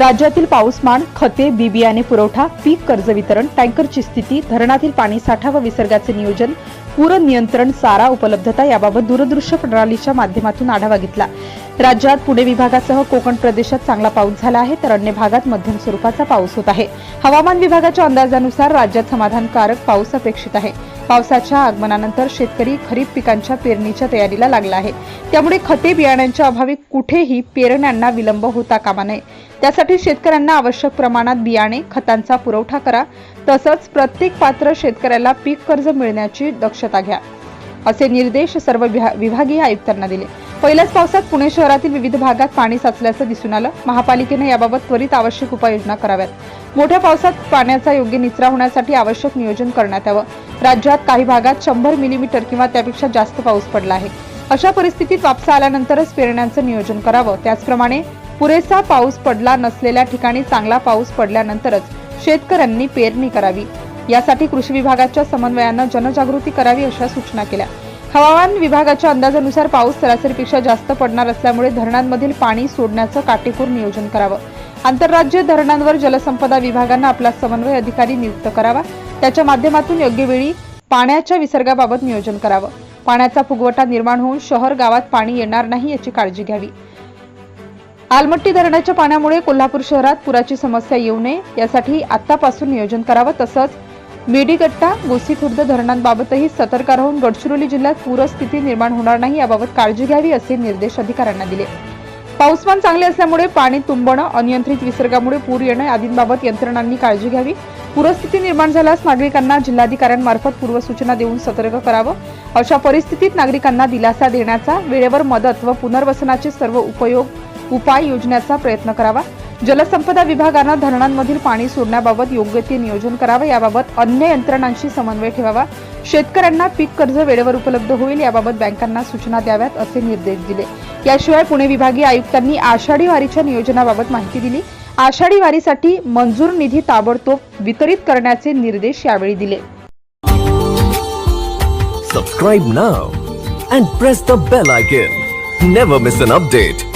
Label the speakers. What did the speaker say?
Speaker 1: राज्यातील पाऊसमान खते बी बियाणे पुरवठा पीक कर्ज वितरण टँकरची स्थिती धरणातील पाणी साठा व विसर्गाचे नियोजन पूर नियंत्रण चारा उपलब्धता याबाबत दूरदृश्य प्रणालीच्या माध्यमातून आढावा घेतला. राज्यात पुणे विभागासह कोकण प्रदेशात चांगला पाऊस झाला आहे तर अन्य भागात मध्यम स्वरूपाचा पाऊस होत आहे. हवामान विभागाच्या अंदाजानुसार राज्यात समाधानकारक पाऊस अपेक्षित आहे. पावसाच्या आगमनानंतर शेतकरी खरीप पिकांच्या पेरणीच्या तयारीला लागला आहे. त्यामुळे खते बियाण्यांच्या अभावी कुठेही पेरण्यांना विलंब होता कामा नये. त्यासाठी शेतकऱ्यांना आवश्यक प्रमाणात बियाणे खतांचा पुरवठा करा. तसंच प्रत्येक पात्र शेतकऱ्याला पीक कर्ज मिळण्याची दक्षता घ्या. असे निर्देश सर्व विभा- विभागीय आयुक्तांना दिले. पहिल्याच पावसात पुणे शहरातील विविध भागात पाणी साचल्याचं दिसून आलं. महापालिकेने याबाबत त्वरित आवश्यक उपाययोजना कराव्यात. मोठ्या पावसात पाण्याचा योग्य निचरा होण्यासाठी आवश्यक नियोजन करण्यात यावं. राज्यात काही भागात शंभर मिलीमीटर किंवा त्यापेक्षा जास्त पाऊस पडला आहे. अशा परिस्थितीत वापसा आल्यानंतरच पेरण्यांचं नियोजन करावं. त्याचप्रमाणे पुरेसा पाऊस पडला नसलेल्या ठिकाणी चांगला पाऊस पडल्यानंतरच शेतकऱ्यांनी पेरणी करावी. यासाठी कृषी विभागाच्या समन्वयानं जनजागृती करावी अशा सूचना केल्या. हवामान विभागाच्या अंदाजानुसार पाऊस सरासरीपेक्षा जास्त पडणार असल्यामुळे धरणांमधील पाणी सोडण्याचं काटेकोर नियोजन करावं. आंतरराज्य धरणांवर जलसंपदा विभागानं आपला समन्वय अधिकारी नियुक्त करावा. त्याच्या माध्यमातून योग्य वेळी पाण्याच्या विसर्गाबाबत नियोजन करावं. पाण्याचा फुगवटा निर्माण होऊन शहर गावात पाणी येणार नाही याची काळजी घ्यावी. आलमट्टी धरणाच्या पाण्यामुळे कोल्हापूर शहरात पुराची समस्या येऊ नये यासाठी आतापासून नियोजन करावं तसंच मेडीगट्टा गोसीखुर्द धरणांबाबतही सतर्क राहून गडचिरोली जिल्ह्यात पूरस्थिती निर्माण होणार नाही याबाबत काळजी घ्यावी असे निर्देश अधिकाऱ्यांना दिले. पाऊसमान चांगले असल्यामुळे पाणी तुंबणं अनियंत्रित विसर्गामुळे पूर येणं आदींबाबत यंत्रणांनी काळजी घ्यावी. पूरस्थिती निर्माण झाल्यास नागरिकांना जिल्हाधिकाऱ्यांमार्फत पूर्वसूचना देऊन सतर्क करावं. अशा परिस्थितीत नागरिकांना दिलासा देण्याचा वेळेवर मदत व पुनर्वसनाचे सर्व उपयोग उपाय योजण्याचा प्रयत्न करावा. जलसंपदा विभागानं धरणांमधील पाणी सोडण्याबाबत योग्य ते नियोजन करावं याबाबत अन्य यंत्रणांशी समन्वय ठेवावा. शेतकऱ्यांना पीक कर्ज वेळेवर उपलब्ध होईल याबाबत बँकांना सूचना द्याव्यात असे निर्देश दिले. याशिवाय पुणे विभागीय आयुक्तांनी आषाढी वारीच्या नियोजनाबाबत माहिती दिली. आषाढी वारीसाठी मंजूर निधी ताबडतोब वितरित करण्याचे निर्देश यावेळी दिले.
Speaker 2: Subscribe now and press the bell icon never miss an update